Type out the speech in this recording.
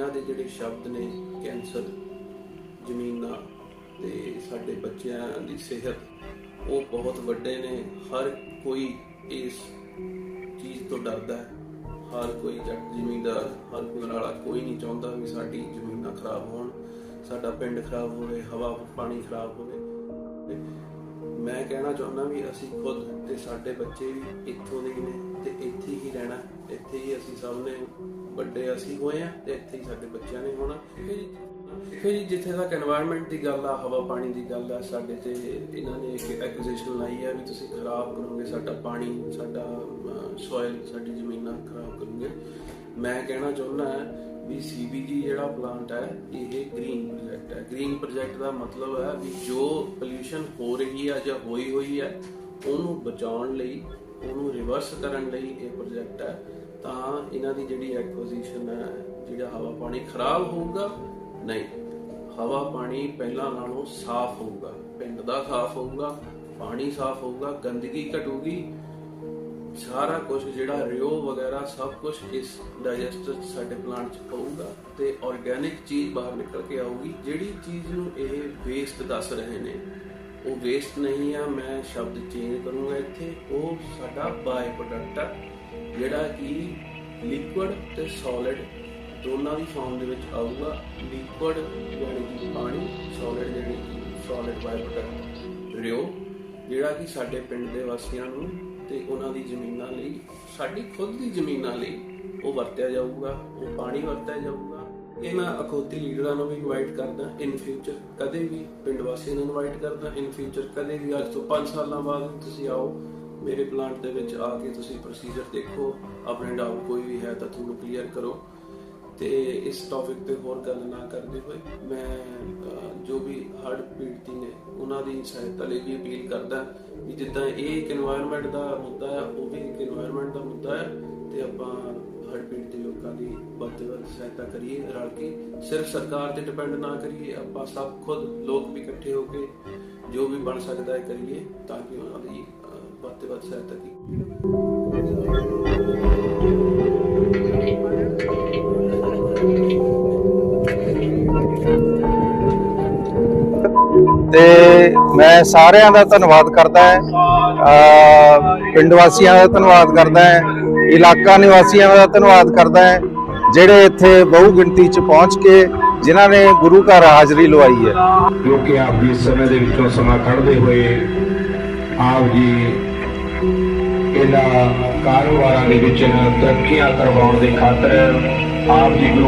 ਇਹਨਾਂ ਦੇ ਜਿਹੜੇ ਸ਼ਬਦ ਨੇ, ਕੈਂਸਰ, ਜ਼ਮੀਨਾਂ ਤੇ ਸਾਡੇ ਬੱਚਿਆਂ ਦੀ ਸਿਹਤ, ਉਹ ਬਹੁਤ ਵੱਡੇ ਨੇ। ਹਰ ਕੋਈ ਇਸ ਚੀਜ਼ ਤੋਂ ਡਰਦਾ ਹੈ। ਹਰ ਕੋਈ ਜੱਟ ਜ਼ਿਮੀਂਦਾਰ ਹਰ ਕੋਈ ਵਾਲਾ ਕੋਈ ਨਹੀਂ ਚਾਹੁੰਦਾ ਵੀ ਸਾਡੀ ਜ਼ਮੀਨਾਂ ਖਰਾਬ ਹੋਣ, ਸਾਡਾ ਪਿੰਡ ਖਰਾਬ ਹੋਵੇ, ਹਵਾ, ਪਾਣੀ ਖਰਾਬ ਹੋਵੇ। ਮੈਂ ਕਹਿਣਾ ਚਾਹੁੰਦਾ ਵੀ ਅਸੀਂ ਖੁਦ ਤੇ ਸਾਡੇ ਬੱਚੇ ਵੀ ਇੱਥੋਂ ਦੇ ਨੇ ਤੇ ਇੱਥੇ ਹੀ ਰਹਿਣਾ, ਇੱਥੇ ਹੀ ਅਸੀਂ ਸਭ ਨੇ ਵੱਡੇ ਅਸੀਂ ਹੋਏ ਆ ਤੇ ਇੱਥੇ ਹੀ ਸਾਡੇ ਬੱਚਿਆਂ ਨੇ ਹੋਣਾ। ਫਿਰ ਜੀ ਜਿੱਥੇ ਤੱਕ এনवायरमेंट ਦੀ ਗੱਲ ਆ, ਹਵਾ ਪਾਣੀ ਦੀ ਗੱਲ ਆ, ਸਾਡੇ ਤੇ ਇਹਨਾਂ ਨੇ ਇੱਕ ਐਕੂਜੇਸ਼ਨ ਲਾਈ ਆ ਵੀ ਤੁਸੀਂ ਖਰਾਬ ਕਰੋਗੇ ਸਾਡਾ ਪਾਣੀ, ਸਾਡਾ ਸੋਇਲ ਸਾਡੀ ਜ਼ਮੀਨਾਂ ਖਰਾਬ ਕਰੋਗੇ। ਮੈਂ ਕਹਿਣਾ ਚਾਹੁੰਦਾ ਵੀ ਸੀਬੀਜੀ ਜਿਹੜਾ ਪਲਾਂਟ ਹੈ, ਇਹ ਗ੍ਰੀਨ ਪ੍ਰੋਜੈਕਟ ਹੈ। ਗ੍ਰੀਨ ਪ੍ਰੋਜੈਕਟ ਦਾ ਮਤਲਬ ਹੈ ਵੀ ਜੋ ਪੋਲੂਸ਼ਨ ਹੋ ਰਹੀ ਹੈ ਜਾਂ ਹੋਈ ਹੋਈ ਹੈ, ਉਹਨੂੰ ਬਚਾਉਣ ਲਈ, ਉਹਨੂੰ ਰਿਵਰਸ ਕਰਨ ਲਈ ਇਹ ਪ੍ਰੋਜੈਕਟ ਹੈ। ਤਾਂ ਇਹਨਾਂ ਦੀ ਜਿਹੜੀ ਐਕੁਜੀਸ਼ਨ ਹੈ, ਜਿਹੜਾ ਹਵਾ ਪਾਣੀ ਖਰਾਬ ਹੋਊਗਾ? ਨਹੀਂ। ਹਵਾ ਪਾਣੀ ਪਹਿਲਾਂ ਨਾਲੋਂ ਸਾਫ਼ ਹੋਊਗਾ। ਪਿੰਡ ਦਾ ਸਾਫ਼ ਹੋਊਗਾ, ਪਾਣੀ ਸਾਫ਼ ਹੋਊਗਾ, ਗੰਦਗੀ ਘਟੂਗੀ। ਸਾਰਾ ਕੁਝ ਜਿਹੜਾ ਰਿਓ ਵਗੈਰਾ ਸਭ ਕੁਝ ਇਸ ਡਾਈਜੈਸਟਰ ਸਾਡੇ ਪਲਾਂਟ ਚ ਪਊਗਾ ਤੇ ਆਰਗੇਨਿਕ ਚੀਜ਼ ਬਾਹਰ ਨਿਕਲ ਕੇ ਆਊਗੀ। ਜਿਹੜੀ ਚੀਜ਼ ਨੂੰ ਇਹ ਵੇਸਟ ਦੱਸ ਰਹੇ ਨੇ, ਉਹ ਵੇਸਟ ਨਹੀਂ ਆ, ਮੈਂ ਸ਼ਬਦ ਚੇਂਜ ਕਰੂੰਗਾ ਇੱਥੇ। ਉਹ ਸਾਡਾ ਬਾਈ ਪ੍ਰੋਡਕਟ ਆ, ਜਿਹੜਾ ਕਿ ਲਿਕੁਇਡ ਤੇ ਸੋਲਿਡ ਦੋਨਾਂ ਦੀ ਫਾਰਮ ਦੇ ਵਿੱਚ ਆਊਗਾ। ਲਿਕੁਇਡ ਯਾਨੀ ਕਿ ਪਾਣੀ ਸੋਲਿਡ ਜਿਹੜੀ ਕਿ ਸੋਲਿਡ ਬਾਈ ਪ੍ਰੋਡਕਟ ਰਿਓ, ਜਿਹੜਾ ਕਿ ਸਾਡੇ ਪਿੰਡ ਦੇ ਵਾਸੀਆਂ ਨੂੰ ਤੇ ਉਹਨਾਂ ਦੀ ਜ਼ਮੀਨਾਂ ਲਈ, ਸਾਡੀ ਖੁਦ ਦੀ ਜ਼ਮੀਨਾਂ ਲਈ ਉਹ ਵਰਤਿਆ ਜਾਊਗਾ, ਉਹ ਪਾਣੀ ਵਰਤਿਆ ਜਾਊਗਾ। ਇਹ ਮੈਂ ਅਖੌਤੀ ਲੀਡਰਾਂ ਨੂੰ ਵੀ ਇਨਵਾਈਟ ਕਰਦਾ ਇਨ ਫਿਊਚਰ ਕਦੇ ਵੀ ਪਿੰਡ ਵਾਸੀਆਂ ਨੂੰ ਇਨਵਾਈਟ ਕਰਦਾ ਇਨ ਫਿਊਚਰ ਕਦੇ ਵੀ, ਅੱਜ ਤੋਂ 5 ਸਾਲਾਂ ਬਾਅਦ ਤੁਸੀਂ ਆਓ, ਮੇਰੇ ਪਲਾਂਟ ਦੇ ਵਿੱਚ ਆ ਕੇ ਤੁਸੀਂ ਪ੍ਰੋਸੀਜਰ ਦੇਖੋ ਆਪਣੇ ਡਾਊਟ ਕੋਈ ਵੀ ਹੈ ਤਾਂ ਤੁਹਾਨੂੰ ਕਲੀਅਰ ਕਰੋ। ਤੇ ਇਸ ਟੌਪਿਕ ਤੇ ਹੋਰ ਗੱਲ ਨਾ ਕਰਦੇ ਹੋਏ ਮੈਂ ਜੋ ਵੀ ਹੜ ਪੀੜਤੀ ਨੇ, ਉਹਨਾਂ ਦੀ ਸਹਾਇਤਾ ਲਈ ਵੀ ਅਪੀਲ ਕਰਦਾ ਕਿ ਜਿੱਦਾਂ ਇਹ ਇੱਕ এনवायरमेंट ਦਾ ਮੁੱਦਾ ਹੈ, ਉਹ ਵੀ ਇੱਕ এনवायरमेंट ਦਾ ਮੁੱਦਾ ਹੈ ਤੇ ਆਪਾਂ ਹੜ ਪੀੜਤ ਲੋਕਾਂ ਦੀ ਬਦਵਰ ਸਹਾਇਤਾ ਕਰੀਏ, ਰਲ ਕੇ ਸਿਰਫ ਸਰਕਾਰ ਤੇ ਡਿਪੈਂਡ ਨਾ ਕਰੀਏ, ਆਪਾਂ ਸਭ ਖੁਦ ਲੋਕ ਵੀ ਇਕੱਠੇ ਹੋ ਕੇ ਜੋ ਵੀ ਬਣ ਸਕਦਾ ਹੈ ਕਰੀਏ ਤਾਂ ਕਿ ਉਹਨਾਂ ਦੀ ਬਦਵਰ ਸਹਾਇਤਾ ਕੀਤੀ ਤੇ ਮੈਂ ਸਾਰਿਆਂ ਦਾ ਧੰਨਵਾਦ ਕਰਦਾ ਹਾਂ। ਪਿੰਡ ਵਾਸੀਆਂ ਦਾ ਧੰਨਵਾਦ ਕਰਦਾ ਹਾਂ। ਇਲਾਕਾ ਨਿਵਾਸੀਆਂ ਦਾ ਧੰਨਵਾਦ ਕਰਦਾ ਹਾਂ। ਜਿਹੜੇ ਇੱਥੇ ਬਹੁ ਗਿਣਤੀ ਚ ਪਹੁੰਚ ਕੇ ਜਿਨ੍ਹਾਂ ਨੇ ਗੁਰੂ ਘਰ ਹਾਜ਼ਰੀ ਲਵਾਈ ਹੈ। ਕਿਉਂਕਿ ਆਪ ਜੀ ਸਮੇਂ ਦੇ ਵਿੱਚੋਂ ਸਮਾਂ ਕੱਢਦੇ ਹੋਏ ਆਪ ਜੀ ਇਹਨਾਂ ਕਾਰੋਬਾਰਾਂ ਦੇ ਵਿੱਚ ਤਰੱਕੀਆਂ ਕਰਵਾਉਣ ਦੇ ਖਾਤਰ ਆਪ ਜੀ ਗੁਰੂ